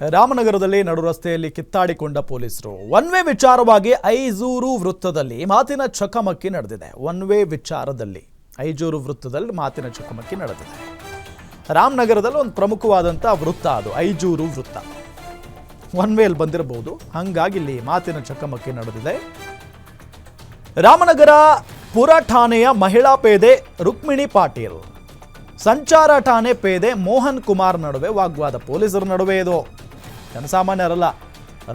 ರಾಮನಗರದಲ್ಲಿ ನಡು ರಸ್ತೆಯಲ್ಲಿ ಕಿತ್ತಾಡಿಕೊಂಡ ಪೊಲೀಸರು. ಒನ್ ವೇ ವಿಚಾರವಾಗಿ ಐಜೂರು ವೃತ್ತದಲ್ಲಿ ಮಾತಿನ ಚಕಮಕಿ ನಡೆದಿದೆ. ಒನ್ ವೇ ವಿಚಾರದಲ್ಲಿ ಐಜೂರು ವೃತ್ತದಲ್ಲಿ ಮಾತಿನ ಚಕಮಕಿ ನಡೆದಿದೆ. ರಾಮನಗರದಲ್ಲಿ ಒಂದು ಪ್ರಮುಖವಾದಂಥ ವೃತ್ತ ಅದು, ಐಜೂರು ವೃತ್ತ. ಒನ್ ವೇಲ್ ಬಂದಿರಬಹುದು. ಹಂಗಾಗಿ ಇಲ್ಲಿ ಮಾತಿನ ಚಕಮಕಿ ನಡೆದಿದೆ. ರಾಮನಗರ ಪುರ ಠಾಣೆಯ ಮಹಿಳಾ ಪೇದೆ ರುಕ್ಮಿಣಿ ಪಾಟೀಲ್. ಸಂಚಾರ ಠಾಣೆ ಪೇದೆ ಮೋಹನ್ ಕುಮಾರ್ ನಡುವೆ ವಾಗ್ವಾದ. ಪೊಲೀಸರ ನಡುವೆ ಇದು. ಜನಸಾಮಾನ್ಯರಲ್ಲ.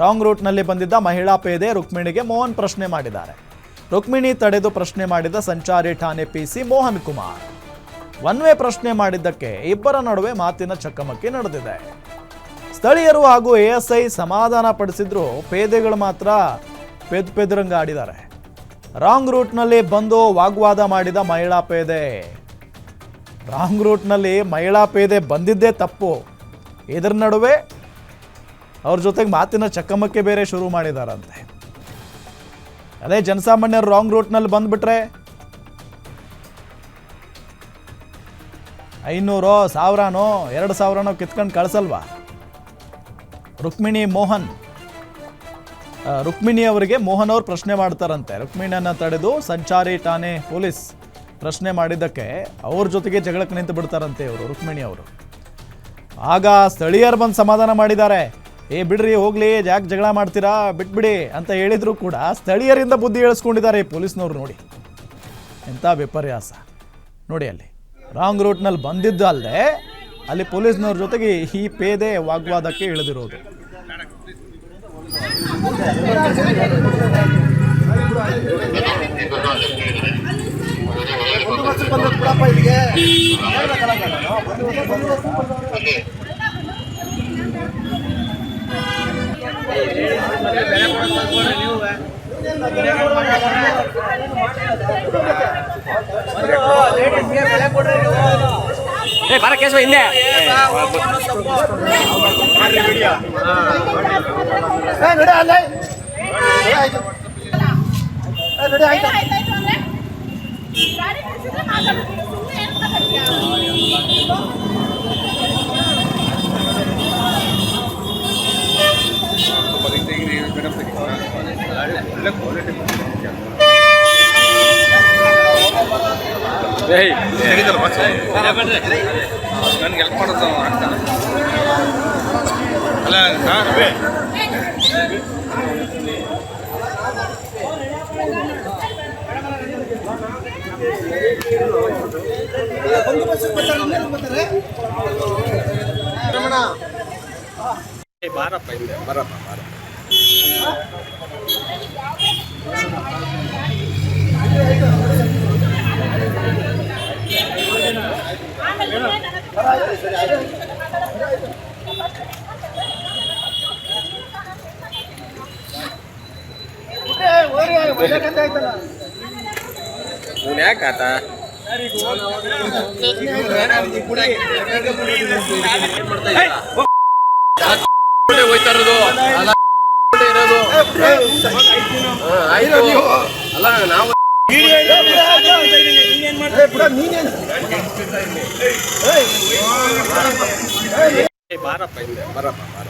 ರಾಂಗ್ ರೂಟ್ನಲ್ಲಿ ಬಂದಿದ್ದ ಮಹಿಳಾ ಪೇದೆ ರುಕ್ಮಿಣಿಗೆ ಮೋಹನ್ ಪ್ರಶ್ನೆ ಮಾಡಿದ್ದಾರೆ. ರುಕ್ಮಿಣಿ ತಡೆದು ಪ್ರಶ್ನೆ ಮಾಡಿದ ಸಂಚಾರಿ ಠಾಣೆ P C Mohan Kumar. One way ಪ್ರಶ್ನೆ ಮಾಡಿದ್ದಕ್ಕೆ ಇಬ್ಬರ ನಡುವೆ ಮಾತಿನ ಚಕಮಕಿ ನಡೆದಿದೆ. ಸ್ಥಳೀಯರು ಹಾಗೂ ಎಎಸ್ಐ ಸಮಾಧಾನ ಪಡಿಸಿದ್ರು, ಪೇದೆಗಳು ಮಾತ್ರ ಪೆದ್ ಪೆದ್ರಂಗ ಆಡಿದ್ದಾರೆ ರಾಂಗ್ ರೂಟ್ನಲ್ಲಿ ಬಂದು ವಾಗ್ವಾದ ಮಾಡಿದ ಮಹಿಳಾ ಪೇದೆ. ರಾಂಗ್ ರೂಟ್ನಲ್ಲಿ ಮಹಿಳಾ ಪೇದೆ ಬಂದಿದ್ದೇ ತಪ್ಪು. ಇದರ ನಡುವೆ ಅವ್ರ ಜೊತೆಗೆ ಮಾತಿನ ಚಕಮಕ್ಕೆ ಬೇರೆ ಶುರು ಮಾಡಿದಾರಂತೆ. ಅದೇ ಜನಸಾಮಾನ್ಯರು ರಾಂಗ್ ರೂಟ್ನಲ್ಲಿ ಬಂದ್ಬಿಟ್ರೆ ಐನೂರೋ, ಸಾವಿರನೋ, ಎರಡು ಸಾವಿರನೋ ಕಿತ್ಕೊಂಡು ಕಳಿಸಲ್ವಾ? ರುಕ್ಮಿಣಿ ಮೋಹನ್. ರುಕ್ಮಿಣಿ ಅವರಿಗೆ ಮೋಹನ್ ಅವರು ಪ್ರಶ್ನೆ ಮಾಡ್ತಾರಂತೆ. ರುಕ್ಮಿಣಿಯನ್ನು ತಡೆದು ಸಂಚಾರಿ ಠಾಣೆ ಪೊಲೀಸ್ ಪ್ರಶ್ನೆ ಮಾಡಿದ್ದಕ್ಕೆ ಅವ್ರ ಜೊತೆಗೆ ಜಗಳಕ್ಕೆ ನಿಂತು ಬಿಡ್ತಾರಂತೆ ಇವರು, ರುಕ್ಮಿಣಿ ಅವರು. ಆಗ ಸ್ಥಳೀಯರು ಬಂದು ಸಮಾಧಾನ ಮಾಡಿದ್ದಾರೆ. ಏ, ಬಿಡ್ರಿ, ಹೋಗ್ಲಿ ಯಾಕೆ ಜಗಳ ಮಾಡ್ತೀರಾ? ಬಿಟ್ಬಿಡಿ ಅಂತ ಹೇಳಿದ್ರು ಕೂಡ ಸ್ಥಳೀಯರಿಂದ ಬುದ್ಧಿ ಹೇಳಿಸ್ಕೊಂಡಿದ್ದಾರೆ ಪೊಲೀಸ್ನವ್ರು ನೋಡಿ. ಎಂಥ ವಿಪರ್ಯಾಸ. ನೋಡಿ ಅಲ್ಲಿ ರಾಂಗ್ ರೂಟ್ನಲ್ಲಿ ಬಂದಿದ್ದು ಅಲ್ಲದೆ ಅಲ್ಲಿ ಪೊಲೀಸ್ನವ್ರ ಜೊತೆಗೆ ಈ ಪೇದೆ ವಾಗ್ವಾದಕ್ಕೆ ಇಳಿದಿರೋದು. ಏ ಬರ ಕೇಶವ ಹಿಂದೆ. ಮಾತಾಡ್ತೀನಿ ಸುಮ್ಮನೆ ನನ್ಗೆ ಹೆಲ್ಪ್ ಮಾಡೋದು ಆಗ್ತಾನೆ ಅಲ್ಲ ಸರ್ ಬಾರಪ್ಪ ಹಿಂದೆ ಬರಪ್ಪ ಬಾರ ನೀನು ಯಾಕೆ ಆತ ಹೋಯ್ತಾ ಅಲ್ಲ ನಾವು ಏ, ಬಾರಪ್ಪ ಹಿಂದೆ ಬರಪ್ಪ ಬಾರ